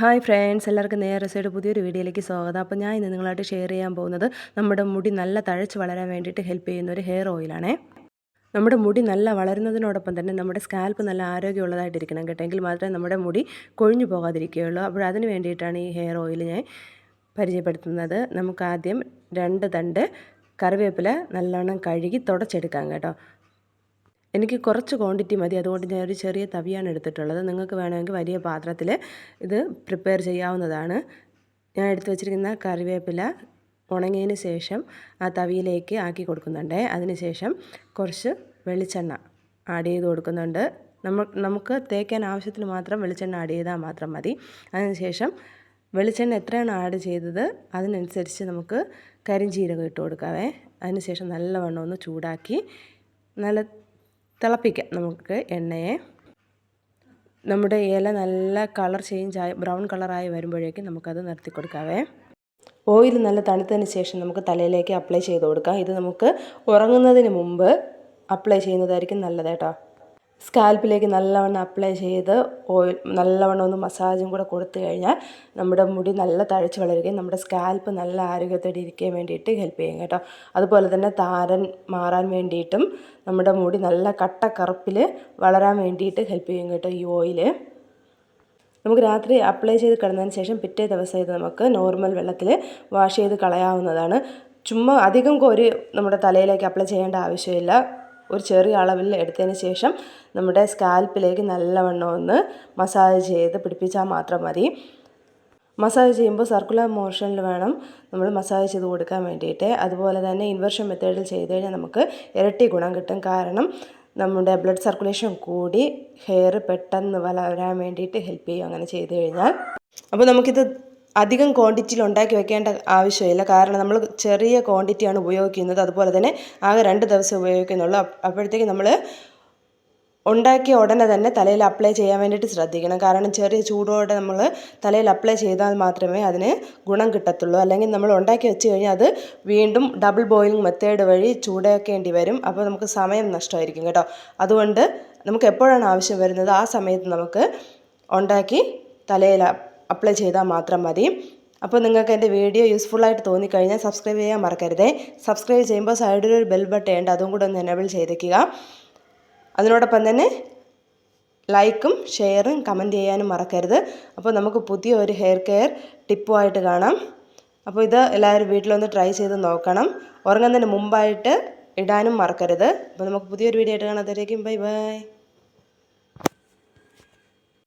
Hi friends എല്ലാവർക്കും നേരെ side പുതിയൊരു വീഡിയോയിലേക്ക് സ്വാഗതം. അപ്പോൾ ഞാൻ ഇന്ന് നിങ്ങളായിട്ട് ഷെയർ ചെയ്യാൻ പോകുന്നത് നമ്മുടെ മുടി നല്ല തഴച്ച് വളരാൻ വേണ്ടിയിട്ട് ഹെൽപ്പ് ചെയ്യുന്ന ഒരു ഹെയർ ഓയിലാണേ നമ്മുടെ മുടി നല്ല വളരുന്നതിനോടൊപ്പം തന്നെ നമ്മുടെ സ്കാൽപ്പ് നല്ല ആരോഗ്യമുള്ളതായിട്ടിരിക്കണം കേട്ടോ. എങ്കിൽ മാത്രമേ നമ്മുടെ മുടി കൊഴിഞ്ഞു പോകാതിരിക്കുകയുള്ളൂ. അപ്പോൾ അതിന് വേണ്ടിയിട്ടാണ് ഈ ഹെയർ ഓയിൽ ഞാൻ പരിചയപ്പെടുത്തുന്നത്. നമുക്കാദ്യം രണ്ട് തണ്ട് കറിവേപ്പില നല്ലോണം കഴുകി തുടച്ചെടുക്കാം കേട്ടോ. എനിക്ക് കുറച്ച് ക്വാണ്ടിറ്റി മതി. അതുകൊണ്ട് ഞാൻ ഒരു ചെറിയ തവിയാണ് എടുത്തിട്ടുള്ളത്. നിങ്ങൾക്ക് വേണമെങ്കിൽ വലിയ പാത്രത്തിൽ ഇത് പ്രിപ്പയർ ചെയ്യാവുന്നതാണ്. ഞാൻ എടുത്തു വച്ചിരിക്കുന്ന കറിവേപ്പില ഉണങ്ങിയതിന് ശേഷം ആ തവിയിലേക്ക് ആക്കി കൊടുക്കുന്നുണ്ട്. അതിനുശേഷം കുറച്ച് വെളിച്ചെണ്ണ ആഡ് ചെയ്ത് കൊടുക്കുന്നുണ്ട്. നമ്മൾ നമുക്ക് തേക്കാൻ ആവശ്യത്തിന് മാത്രം വെളിച്ചെണ്ണ ആഡ് ചെയ്താൽ മാത്രം മതി. അതിനുശേഷം വെളിച്ചെണ്ണ എത്രയാണ് ആഡ് ചെയ്തത് അതിനനുസരിച്ച് നമുക്ക് കരിഞ്ചീരകം ഇട്ട് കൊടുക്കാവേ. അതിനുശേഷം നല്ലവണ്ണം ഒന്ന് ചൂടാക്കി നല്ല തിളപ്പിക്കാം. നമുക്ക് എണ്ണയെ. നമ്മുടെ ഇല നല്ല കളർ ചേഞ്ച് ആയി ബ്രൗൺ കളറായി വരുമ്പോഴേക്കും നമുക്കത് നിർത്തി കൊടുക്കാവേ. ഓയിൽ നല്ല തണുത്തതിന് ശേഷം നമുക്ക് തലയിലേക്ക് അപ്ലൈ ചെയ്ത് കൊടുക്കാം. ഇത് നമുക്ക് ഉറങ്ങുന്നതിന് മുമ്പ് അപ്ലൈ ചെയ്യുന്നതായിരിക്കും നല്ലത് കേട്ടോ. സ്കാൽപ്പിലേക്ക് നല്ലവണ്ണം അപ്ലൈ ചെയ്ത് ഓയിൽ നല്ലവണ്ണം ഒന്ന് മസാജും കൂടെ കൊടുത്തു കഴിഞ്ഞാൽ നമ്മുടെ മുടി നല്ല തഴച്ച് വളരുകയും നമ്മുടെ സ്കാൽപ്പ് നല്ല ആരോഗ്യത്തോടെ ഇരിക്കാൻ വേണ്ടിയിട്ട് ഹെൽപ്പ് ചെയ്യും കേട്ടോ. അതുപോലെ തന്നെ താരൻ മാറാൻ വേണ്ടിയിട്ടും നമ്മുടെ മുടി നല്ല കട്ട കറുപ്പിൽ വളരാൻ വേണ്ടിയിട്ട് ഹെൽപ്പ് ചെയ്യും കേട്ടോ ഈ ഓയിൽ. നമുക്ക് രാത്രി അപ്ലൈ ചെയ്ത് കിടന്നതിന് ശേഷം പിറ്റേ ദിവസം ഇത് നമുക്ക് നോർമൽ വെള്ളത്തിൽ വാഷ് ചെയ്ത് കളയാവുന്നതാണ്. ചുമ്മാ അധികം കോരി നമ്മുടെ തലയിലേക്ക് അപ്ലൈ ചെയ്യേണ്ട ആവശ്യമില്ല. ഒരു ചെറിയ അളവിൽ എടുത്തതിന് ശേഷം നമ്മുടെ സ്കാൽപ്പിലേക്ക് നല്ലവണ്ണം ഒന്ന് മസാജ് ചെയ്ത് പിടിപ്പിച്ചാൽ മാത്രം മതി. മസാജ് ചെയ്യുമ്പോൾ സർക്കുലർ മോഷനിൽ വേണം നമ്മൾ മസാജ് ചെയ്ത് കൊടുക്കാൻ വേണ്ടിയിട്ട്. അതുപോലെ തന്നെ ഇൻവെർഷൻ മെത്തേഡിൽ ചെയ്ത് കഴിഞ്ഞാൽ നമുക്ക് ഇരട്ടി ഗുണം കിട്ടും. കാരണം നമ്മുടെ ബ്ലഡ് സർക്കുലേഷൻ കൂടി ഹെയർ പെട്ടെന്ന് വളരാൻ വേണ്ടിയിട്ട് ഹെൽപ്പ് ചെയ്യും അങ്ങനെ ചെയ്ത് കഴിഞ്ഞാൽ. അപ്പോൾ നമുക്കിത് അധികം ക്വാണ്ടിറ്റിയിൽ ഉണ്ടാക്കി വെക്കേണ്ട ആവശ്യമില്ല. കാരണം നമ്മൾ ചെറിയ ക്വാണ്ടിറ്റിയാണ് ഉപയോഗിക്കുന്നത്. അതുപോലെ തന്നെ ആകെ രണ്ട് ദിവസം ഉപയോഗിക്കുന്നുള്ളൂ. അപ്പോഴത്തേക്ക് നമ്മൾ ഉണ്ടാക്കിയ ഉടനെ തന്നെ തലയിൽ അപ്ലൈ ചെയ്യാൻ വേണ്ടിയിട്ട് ശ്രദ്ധിക്കണം. കാരണം ചെറിയ ചൂടോടെ നമ്മൾ തലയിൽ അപ്ലൈ ചെയ്താൽ മാത്രമേ അതിന് ഗുണം കിട്ടത്തുള്ളൂ. അല്ലെങ്കിൽ നമ്മൾ ഉണ്ടാക്കി വെച്ച് കഴിഞ്ഞാൽ അത് വീണ്ടും ഡബിൾ ബോയിലിംഗ് മെത്തേഡ് വഴി ചൂടാക്കേണ്ടി വരും. അപ്പോൾ നമുക്ക് സമയം നഷ്ടമായിരിക്കും കേട്ടോ. അതുകൊണ്ട് നമുക്ക് എപ്പോഴാണ് ആവശ്യം വരുന്നത്? ആ സമയത്ത് നമുക്ക് ഉണ്ടാക്കി തലയിൽ അപ്ലൈ ചെയ്താൽ മാത്രം മതി. അപ്പോൾ നിങ്ങൾക്ക് എന്റെ വീഡിയോ യൂസ്ഫുള്ളായിട്ട് തോന്നിക്കഴിഞ്ഞാൽ സബ്സ്ക്രൈബ് ചെയ്യാൻ മറക്കരുത്. സബ്സ്ക്രൈബ് ചെയ്യുമ്പോൾ സൈഡിലൊരു ബെൽ ബട്ടൺ ഉണ്ട്. അതും കൂടെ ഒന്ന് എനേബിൾ ചെയ്തേക്കുക. അതിനോടൊപ്പം തന്നെ ലൈക്കും ഷെയറും കമന്റ് ചെയ്യാനും മറക്കരുത്. അപ്പോൾ നമുക്ക് പുതിയ ഒരു ഹെയർ കെയർ ടിപ്പുമായിട്ട് കാണാം. അപ്പോൾ ഇത് എല്ലാവരും വീട്ടിലൊന്ന് ട്രൈ ചെയ്ത് നോക്കണം. ഉറങ്ങുന്നതിന് മുമ്പായിട്ട് ഇടാനും മറക്കരുത്. അപ്പോൾ നമുക്ക് പുതിയൊരു വീഡിയോ ആയിട്ട് കാണാത്തവരേക്കും ബൈ ബൈ